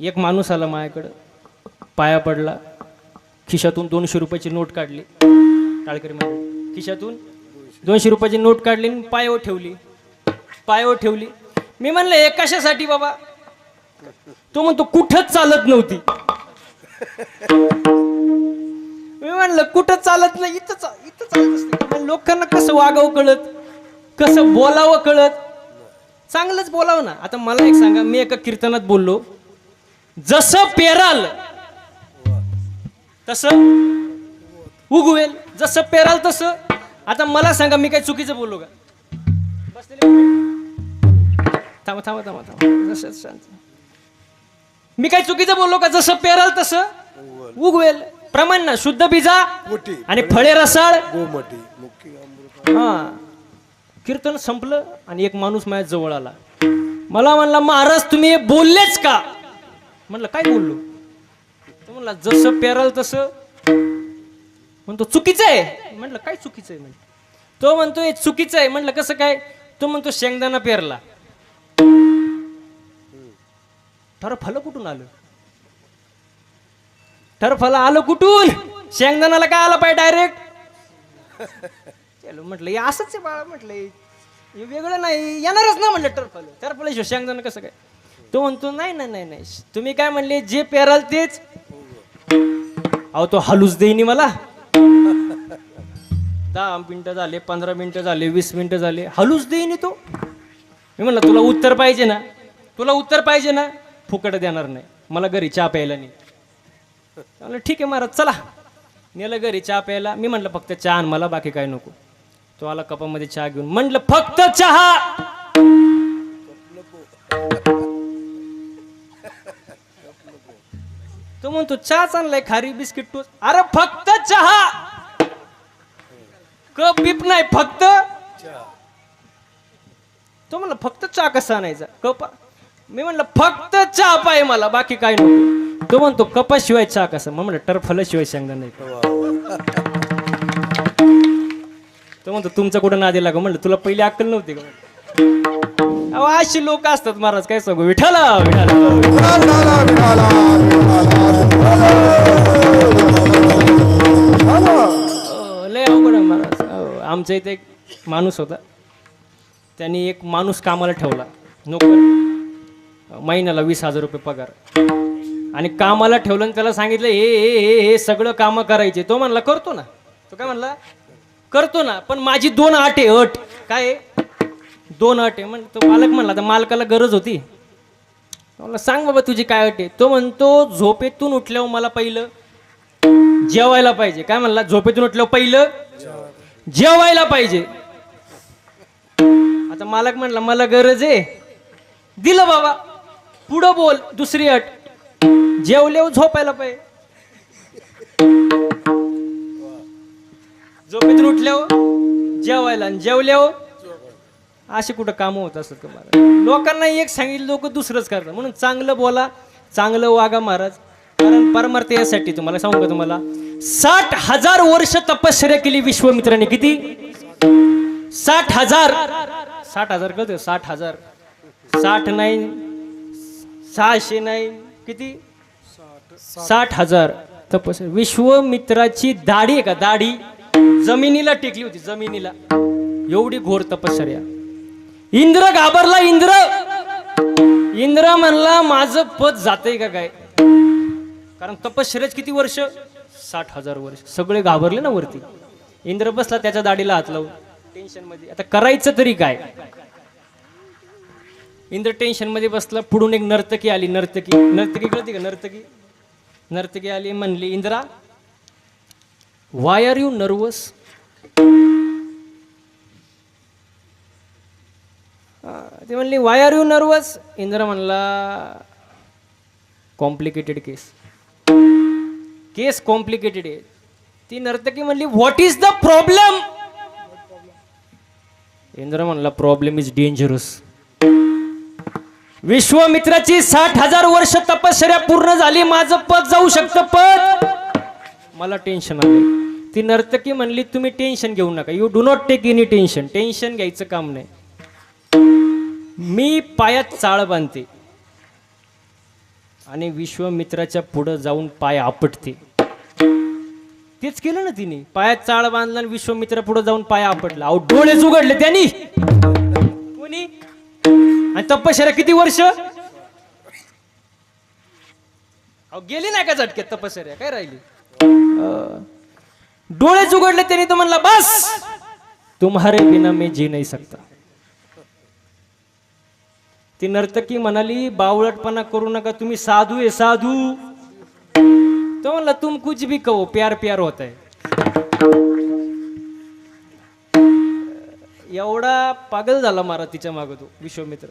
एक माणूस आला माझ्याकडं. पाया पडला. खिशातून दोनशे रुपयाची नोट काढली. टाळकरी म्हणजे खिशातून दोनशे रुपयाची नोट काढली आणि पायावर ठेवली. पायावर ठेवली. मी म्हणलं हे कशासाठी बाबा? तो म्हणतो कुठंच चालत नव्हती. मी म्हणलं कुठं चालत नाही? इथं चा इथं चालत असते. लोकांना कसं वागावं कळत? कसं बोलावं कळत? चांगलंच बोलावं ना. आता मला एक सांगा मी एका कीर्तनात बोललो. जसं पेराल तसं उगवेल. जसं पेराल तसं. आता मला सांगा मी काय चुकीचं बोललो का? थांबा थांबा थांबा थांबा. जसं शांत मी काय चुकीचं बोललो का? जसं पेराल तसं उगवेल. प्रमाण ना शुद्ध बीजा आणि फळे रसाळ. हा. कीर्तन संपलं आणि एक माणूस माझ्या जवळ आला. मला म्हणला महाराज तुम्ही हे बोललेच का? म्हणलं काय बोललो? तो म्हणला जसं पेराल तसं. म्हणतो चुकीचं आहे. म्हटलं काय चुकीचं आहे? म्हणजे तो म्हणतो हे चुकीचं आहे. म्हटलं कसं काय? तो म्हणतो शेंगदाणा पेरला. ठरफलं कुठून आलं? ठरफलं आलं कुठून? शेंगदाणाला काय आलं पाहिजे डायरेक्ट चलो म्हटलं हे असंच आहे बाळा म्हटलं हे हे वेगळं नाही येणारच ना म्हटलं टरफल. टरफल शेंगदाणा कसं काय? तो म्हणतो नाही ना नाही नाही. तुम्ही काय म्हणले जे पेराल तेच. अहो तो हलूच देईनी मला. दहा मिनिटं झाले पंधरा मिनिटं झाले वीस मिनिटं झाले. हलूच देईनी तो. मी म्हणलं तुला उत्तर पाहिजे ना? तुला उत्तर पाहिजे ना? फुकट देणार नाही. मला घरी चहा प्यायला नाही म्हणलं ठीक आहे महाराज चला. नेलं घरी चहा प्यायला. मी म्हटलं फक्त चहा आण मला बाकी काय नको. तो आला कपामध्ये चहा घेऊन. म्हटलं फक्त चहा. म्हणतो चहाच आणलाय खारी बिस्किट टोस्ट. अरे फक्त चहा. कप बिप नाही फक्त तो म्हणला फक्त चहा कसा आणायचा? कप मी म्हणलं फक्त चहा पाहिजे मला बाकी काय नको. तो म्हणतो कपाशिवाय चहा कसा? मग म्हणलं टरफलाशिवाय शेंगदा नाही. तो म्हणतो तुमचं कुठं नादी लागा म्हणलं तुला पहिली अक्कल नव्हती का. अहो अशी लोक असतात महाराज काय सांगू? विठाला विठाला अहो, लय अवघड आहे महाराज. अहो, आमच्या इथे एक माणूस होता. त्यांनी एक माणूस कामाला ठेवला नोकर. महिन्याला वीस हजार रुपये पगार. आणि कामाला ठेवलं आणि त्याला सांगितलं हे हे हे हे सगळं कामं करायचे. तो म्हणला करतो ना. तो काय म्हणला करतो ना पण माझी दोन अट आहे अट. काय? आहे? दोन अट आहे. म्हणजे तो मालक म्हणला तर मालकाला गरज होती. मला सांग बाबा तुझी काय अट आहे. तो म्हणतो झोपेतून उठल्यावर मला पहिलं जेवायला पाहिजे. काय म्हणला? झोपेतून उठल्यावर पहिलं जेवायला पाहिजे. आता मालक म्हणला मला गरज आहे. दिलं बाबा. पुढं बोल. दुसरी अट. जेवल्यावर झोपायला पाहिजे. झोपेतून उठल्यावर जेवायला आणि जेवल्यावर असे कुठं कामं होत असतात का महाराज? लोकांना एक सांगितलं लोक दुसरंच करतात. म्हणून चांगलं बोला चांगलं वागा महाराज. कारण परमार्थ यासाठी तुम्हाला सांगू का तुम्हाला? साठ हजार वर्ष तपश्चर्या केली विश्वमित्राने. किती? साठ हजार. साठ हजार कळत साठ हजार. साठ नाही सहाशे नाही किती? साठ हजार तपस्या विश्वमित्राची दाढी आहे का? दाढी जमिनीला टेकली होती जमिनीला. एवढी घोर तपश्चर्या. इंद्र घाबरला इंद्र. इंद्र म्हणला माझं पद जातंय का काय? कारण तपश्चर्याच किती वर्ष? साठ हजार वर्ष. सगळे घाबरले ना वरती. इंद्र बसला त्याच्या दाढीला हात लावून. टेन्शनमध्ये. आता करायचं तरी काय? इंद्र टेन्शनमध्ये बसला पुढून एक नर्तकी आली नर्तकी. नर्तकी कळते का? नर्तकी. नर्तकी आली म्हणली Indra why are you nervous ती म्हणली why are you nervous Indra म्हणला कॉम्प्लिकेटेड केस केस कॉम्प्लिकेटेड आहे. ती नर्तकी म्हणली what is the problem Indra म्हणला प्रॉब्लेम इज डेंजरस विश्वमित्राची साठ हजार वर्ष तपश्चर्या पूर्ण झाली माझं पद जाऊ शकतं पद मला टेन्शन आलं ती नर्तकी म्हणली तुम्ही टेन्शन घेऊ नका. You do not take any tension tension घ्यायचं काम नाही. मी पायात चाळ बांधते. आणि विश्वमित्राच्या पुढं जाऊन पाय आपटते. तेच केलं ना तिने. पायात चाळ बांधला आणि विश्वमित्र पुढे जाऊन पाय आपटला. अहो डोळेच उघडले त्यांनी. कोणी? आणि तपश्चर्या किती वर्ष? अहो गेली नाही का झटक्यात तपश्चर्या? काय राहिली? डोळेच उघडले त्यांनी तर म्हणला बस! तुम्हारे बिना मी जी नाही सकता. ती नर्तकी म्हणाली बावळटपणा करू नका तुम्ही साधू आहे साधू. तो म्हणला तुम कुछ भी कहो प्यार प्यार होत आहे एवढा पागल झाला मारा तिच्या माग तो विश्वमित्र.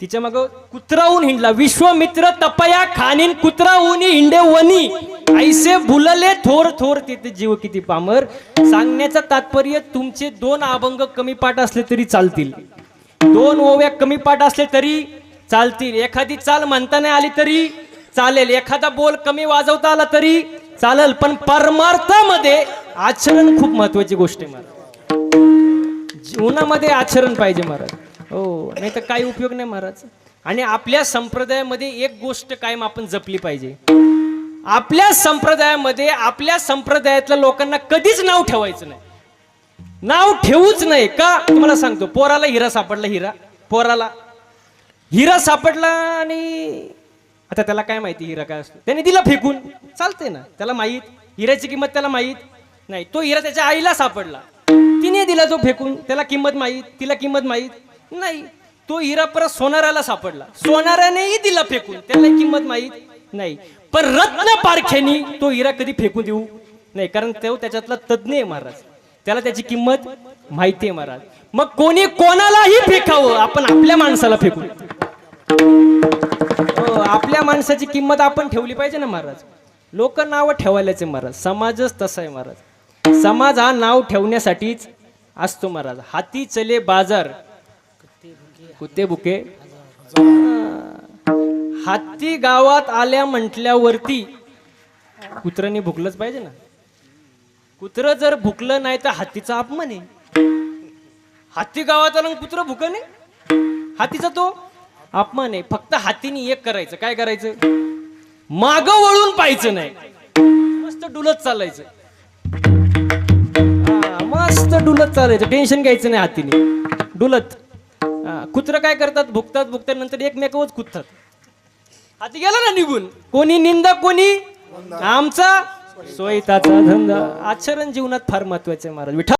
तिच्या माग कुत्राहून हिंडला विश्वमित्र तपया खानीन कुत्राहून हिंडे वनी. ऐसे भुलले थोर थोर तिथे जीव किती पामर. सांगण्याचं तात्पर्य तुमचे दोन अभंग कमी पाठ असले तरी चालतील. दोन ओव्या कमी पाठ असले तरी चालतील. एखादी चाल म्हणता नाही आली तरी चालेल. एखादा बोल कमी वाजवता आला तरी चालेल. पण परमार्थामध्ये आचरण खूप महत्वाची गोष्ट आहे महाराज. जीवनामध्ये आचरण पाहिजे महाराज. हो नाही तर काही उपयोग नाही महाराज. आणि आपल्या संप्रदायामध्ये एक गोष्ट कायम आपण जपली पाहिजे. आपल्या संप्रदायामध्ये आपल्या संप्रदायातल्या लोकांना कधीच नाव ठेवायचं नाही. नाव ठेवूच नाही का? तुम्हाला सांगतो पोराला हिरा सापडला हिरा. पोराला. हिरा सापडला आणि आता त्याला काय माहिती हिरा काय असतो? त्याने दिला फेकून. चालते ना त्याला माहीत. हिऱ्याची किंमत त्याला माहीत. नाही तो हिरा त्याच्या आईला सापडला. तिने दिला तो फेकून. त्याला किंमत माहीत तिला किंमत माहीत. नाही तो हिरा परत सोनाराला सापडला. सोनारानेही दिला फेकून. त्याला किंमत माहीत नाही. पण रत्न पारख्यानी तो हिरा कधी फेकून देऊ? नाही कारण तो त्याच्यातला तज्ज्ञ आहे महाराज. त्याला त्याची किंमत माहिती आहे महाराज. मग कोणी कोणालाही फेकावं आपण आपल्या माणसाला फेकू. हो, आपल्या माणसाची किंमत आपण ठेवली पाहिजे ना महाराज. लोक नाव ठेवायलाच आहे महाराज. समाजच तसा आहे महाराज. समाज हा नाव ठेवण्यासाठीच असतो महाराज. हाती चले बाजार. कुते बुके हाती गावात आल्या म्हटल्यावरती कुत्र्याने भुकलंच पाहिजे ना. कुत्र जर भुकलं नाही तर हत्तीचा अपमान आहे. हत्ती गावात आला कुत्र भुक नाही? हातीचा तो अपमान आहे. फक्त हातीने एक करायचं. काय करायचं? माग वळून पाहायचं नाही. मस्त डुलत चालायचं. मस्त डुलत चालायचं. टेन्शन घ्यायचं नाही हातीने. डुलत. कुत्र कुत्रं काय करतात? भुकतात भुकतात नंतर एकमेकावच कुदतात हाती गेला ना निघून. कोणी निंदा कोणी? आमचा सोयताचा धंदा आचरण जीवनात फार महत्वाचं आहे महाराज. विठा